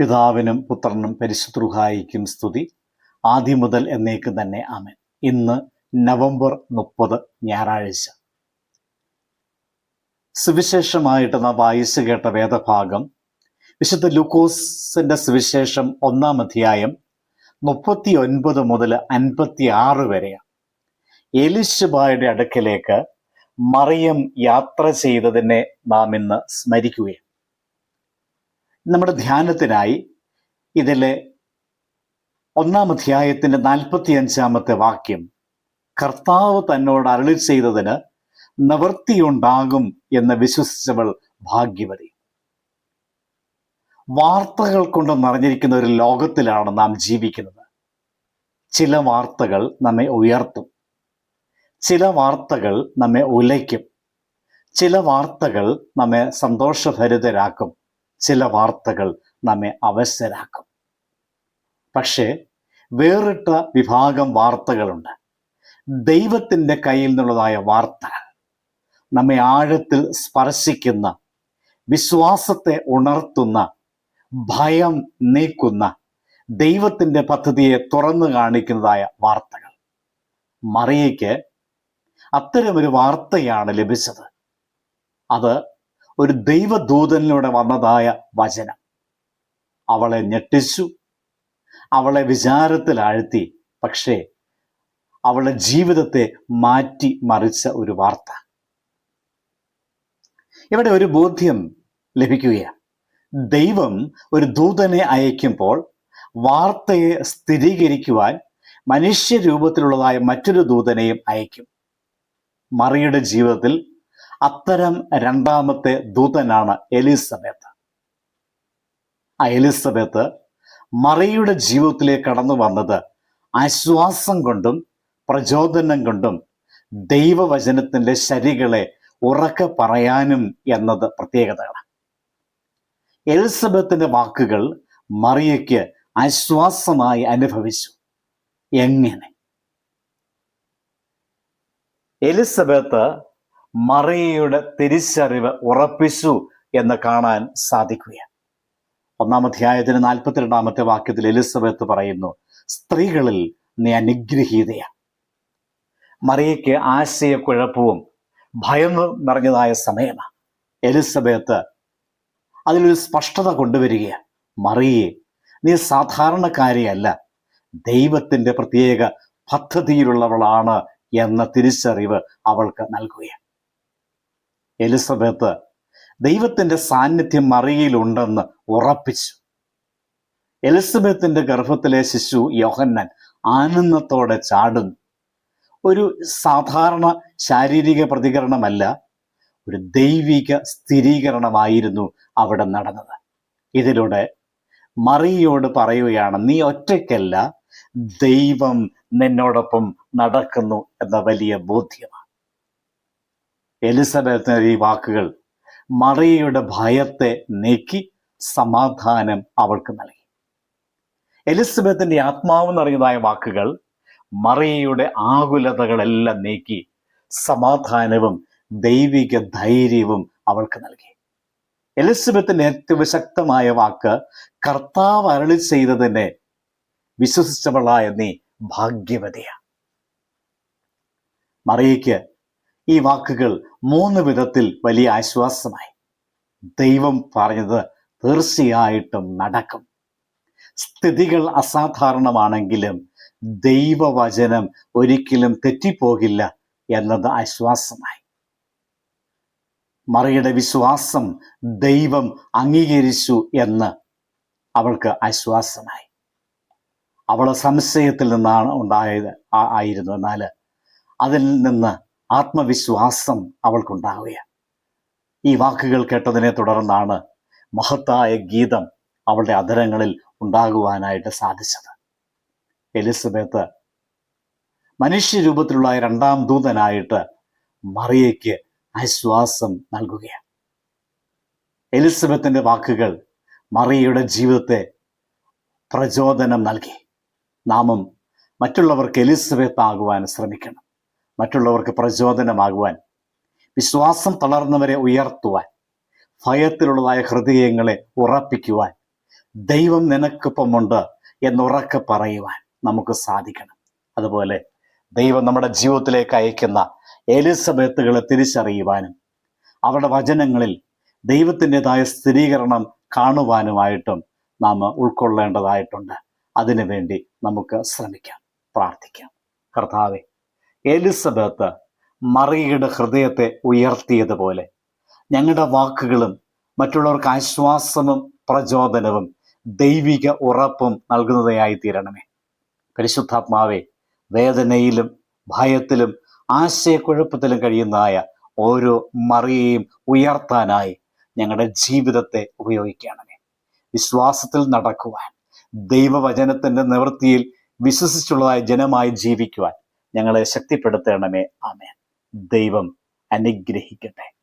പിതാവിനും പുത്രനും പരിശുദ്ധൃഹായിക്കും സ്തുതി. ആദ്യം മുതൽ എന്നേക്കും തന്നെ ആമൻ. ഇന്ന് നവംബർ മുപ്പത് ഞായറാഴ്ച. സുവിശേഷമായിട്ട് നാം വായിച്ചു കേട്ട വേദഭാഗം വിശുദ്ധ ലൂക്കോസിന്റെ സുവിശേഷം ഒന്നാം അധ്യായം മുപ്പത്തി ഒൻപത് മുതൽ അൻപത്തി ആറ് വരെയാണ്. എലിശബായുടെ അടുക്കലേക്ക് മറിയം യാത്ര ചെയ്തതിനെ നാം ഇന്ന് സ്മരിക്കുകയാണ്. നമ്മുടെ ധ്യാനത്തിനായി ഇതിലെ ഒന്നാം അധ്യായത്തിന്റെ നാൽപ്പത്തി അഞ്ചാമത്തെ വാക്യം കർത്താവ് തന്നോട് അരളി ചെയ്തതിന് നിവൃത്തിയുണ്ടാകും എന്ന് വിശ്വസിച്ചവൾ ഭാഗ്യവതി. വാർത്തകൾ കൊണ്ട് നിറഞ്ഞിരിക്കുന്ന ഒരു ലോകത്തിലാണ് നാം ജീവിക്കുന്നത്. ചില വാർത്തകൾ നമ്മെ ഉയർത്തും. ചില വാർത്തകൾ നമ്മെ ഉലയ്ക്കും. ചില വാർത്തകൾ നമ്മെ സന്തോഷഭരിതരാക്കും. ചില വാർത്തകൾ നമ്മെ അവശരാക്കും. പക്ഷേ വേറിട്ട വിഭാഗം വാർത്തകളുണ്ട്. ദൈവത്തിന്റെ കയ്യിൽ നിന്നുള്ളതായ വാർത്തകൾ. നമ്മെ ആഴത്തിൽ സ്പർശിക്കുന്ന വിശ്വാസത്തെ ഉണർത്തുന്ന ഭയം നീക്കുന്ന ദൈവത്തിന്റെ പദ്ധതിയെ തുറന്നു കാണിക്കുന്നതായ വാർത്തകൾ. മറിയയ്ക്ക് അത്തരമൊരു വാർത്തയാണ് ലഭിച്ചത്. അത് ഒരു ദൈവദൂതനിലൂടെ വന്നതായ വചനം. അവളെ ഞെട്ടിച്ചു. അവളെ വിചാരത്തിൽ ആഴ്ത്തി പക്ഷേ അവളുടെ ജീവിതത്തെ മാറ്റി മറിച്ച ഒരു വാർത്ത. ഇവിടെ ഒരു ബോധ്യം ലഭിക്കുകയാണ്. ദൈവം ഒരു ദൂതനെ അയക്കുമ്പോൾ വാർത്തയെ സ്ഥിരീകരിക്കുവാൻ മനുഷ്യരൂപത്തിലുള്ളതായ മറ്റൊരു ദൂതനെയും അയക്കും. മറിയുടെ ജീവിതത്തിൽ അത്തരം രണ്ടാമത്തെ ദൂതനാണ് എലിസബത്ത്. ആ എലിസബത്ത് മറിയുടെ ജീവിതത്തിലേക്ക് കടന്നു വന്നത് ആശ്വാസം കൊണ്ടും പ്രചോദനം കൊണ്ടും ദൈവവചനത്തിന്റെ ശരികളെ ഉറക്കെ പറയാനും എന്നത് പ്രത്യേകതയാണ് എലിസബത്തിന്റെ വാക്കുകൾ മറിയയ്ക്ക് ആശ്വാസമായി അനുഭവിച്ചു. എങ്ങനെ? എലിസബത്ത് മറിയയുടെ തിരിച്ചറിവ് ഉറപ്പിച്ചു എന്ന് കാണാൻ സാധിക്കുകയാണ്. ഒന്നാം അധ്യായത്തിന് നാൽപ്പത്തിരണ്ടാമത്തെ വാക്യത്തിൽ എലിസബത്ത് പറയുന്നു സ്ത്രീകളിൽ നീ അനുഗ്രഹീതയാണ്. മറിയയ്ക്ക് ആശയക്കുഴപ്പവും ഭയം നിറഞ്ഞതായ സമയമാണ്. എലിസബത്ത് അതിലൊരു സ്പഷ്ടത കൊണ്ടുവരികയാണ്. മറിയെ നീ സാധാരണക്കാരിയല്ല. ദൈവത്തിന്റെ പ്രത്യേക പദ്ധതിയിലുള്ളവളാണ് എന്ന തിരിച്ചറിവ് അവൾക്ക് നൽകുകയാണ്. എലിസബത്ത് ദൈവത്തിന്റെ സാന്നിധ്യം മറിയിലുണ്ടെന്ന് ഉറപ്പിച്ചു. എലിസബത്തിന്റെ ഗർഭത്തിലെ ശിശു യോഹന്നാൻ ആനന്ദത്തോടെ ചാടുന്നു. ഒരു സാധാരണ ശാരീരിക പ്രതികരണമല്ല ഒരു ദൈവിക സ്ഥിരീകരണമായിരുന്നു അവിടെ നടന്നത്. ഇതിലൂടെ മറിയോട് പറയുകയാണ് നീ ഒറ്റയ്ക്കല്ല ദൈവം നിന്നോടൊപ്പം നടക്കുന്നു എന്ന വലിയ ബോധ്യമാണ്. എലിസബത്തിന് ഈ വാക്കുകൾ മറിയയുടെ ഭയത്തെ നീക്കി സമാധാനം അവൾക്ക് നൽകി. എലിസബത്തിന്റെ ആത്മാവ് നിറഞ്ഞതായ വാക്കുകൾ മറിയയുടെ ആകുലതകളെല്ലാം നീക്കി സമാധാനവും ദൈവിക ധൈര്യവും അവൾക്ക് നൽകി. എലിസബത്തിന്റെ ഏറ്റവും ശക്തമായ വാക്ക് കർത്താവ് അരളി ചെയ്തതിനെ വിശ്വസിച്ചവളായ നീ ഭാഗ്യവതിയാണ് മറിയയ്ക്ക് ഈ വാക്കുകൾ മൂന്ന് വിധത്തിൽ വലിയ ആശ്വാസമായി. ദൈവം പറഞ്ഞത് തീർച്ചയായിട്ടും നടക്കും. സ്ഥിതികൾ അസാധാരണമാണെങ്കിലും ദൈവവചനം ഒരിക്കലും തെറ്റിപ്പോകില്ല എന്നത് ആശ്വാസമായി. മറിയുടെ വിശ്വാസം ദൈവം അംഗീകരിച്ചു എന്ന് അവൾക്ക് ആശ്വാസമായി. അവളെ സംശയത്തിൽ നിന്നാണ് ഉണ്ടായത് ആയിരുന്നു. എന്നാൽ അതിൽ നിന്ന് ആത്മവിശ്വാസം അവൾക്കുണ്ടാവുക ഈ വാക്കുകൾ കേട്ടതിനെ തുടർന്നാണ് മഹത്തായ ഗീതം അവളുടെ അധരങ്ങളിൽ ഉണ്ടാകുവാനായിട്ട് സാധിച്ചത്. എലിസബത്ത് മനുഷ്യരൂപത്തിലുള്ള രണ്ടാം ദൂതനായിട്ട് മറിയയ്ക്ക് ആശ്വാസം നൽകുകയാണ്. എലിസബത്തിന്റെ വാക്കുകൾ മറിയയുടെ ജീവിതത്തെ പ്രചോദനം നൽകി. നാമും മറ്റുള്ളവർക്ക് എലിസബത്ത് ആകുവാൻ ശ്രമിക്കണം. മറ്റുള്ളവർക്ക് പ്രചോദനമാകുവാൻ വിശ്വാസം തളർന്നവരെ ഉയർത്തുവാൻ ഭയത്തിലുള്ളതായ ഹൃദയങ്ങളെ ഉറപ്പിക്കുവാൻ ദൈവം നിനക്കൊപ്പമുണ്ട് എന്നുറക്കെ പറയുവാൻ നമുക്ക് സാധിക്കണം. അതുപോലെ ദൈവം നമ്മുടെ ജീവിതത്തിലേക്ക് അയക്കുന്ന എലിസബത്തുകളെ തിരിച്ചറിയുവാനും അവരുടെ വചനങ്ങളിൽ ദൈവത്തിന്റെതായ സ്ഥിരീകരണം കാണുവാനുമായിട്ടും നാം ഉൾക്കൊള്ളേണ്ടതായിട്ടുണ്ട്. അതിനുവേണ്ടി നമുക്ക് ശ്രമിക്കാം പ്രാർത്ഥിക്കാം. കർത്താവെ എലിസബത്ത് മറിയയുടെ ഹൃദയത്തെ ഉയർത്തിയതുപോലെ ഞങ്ങളുടെ വാക്കുകളും മറ്റുള്ളവർക്ക് ആശ്വാസവും പ്രചോദനവും ദൈവിക ഉറപ്പും നൽകുന്നതായി തീരണമേ പരിശുദ്ധാത്മാവെ വേദനയിലും ഭയത്തിലും ആശയക്കുഴപ്പത്തിലും കഴിയുന്നതായ ഓരോ മറിയെയും ഉയർത്താനായി ഞങ്ങളുടെ ജീവിതത്തെ ഉപയോഗിക്കണമേ. വിശ്വാസത്തിൽ നടക്കുവാൻ ദൈവവചനത്തിന്റെ നിവൃത്തിയിൽ വിശ്വസിച്ചുള്ളതായ ജനമായി ജീവിക്കുവാൻ ഞങ്ങളെ ശക്തിപ്പെടുത്തണമേ. ആമേൻ. ദൈവം അനുഗ്രഹിക്കട്ടെ.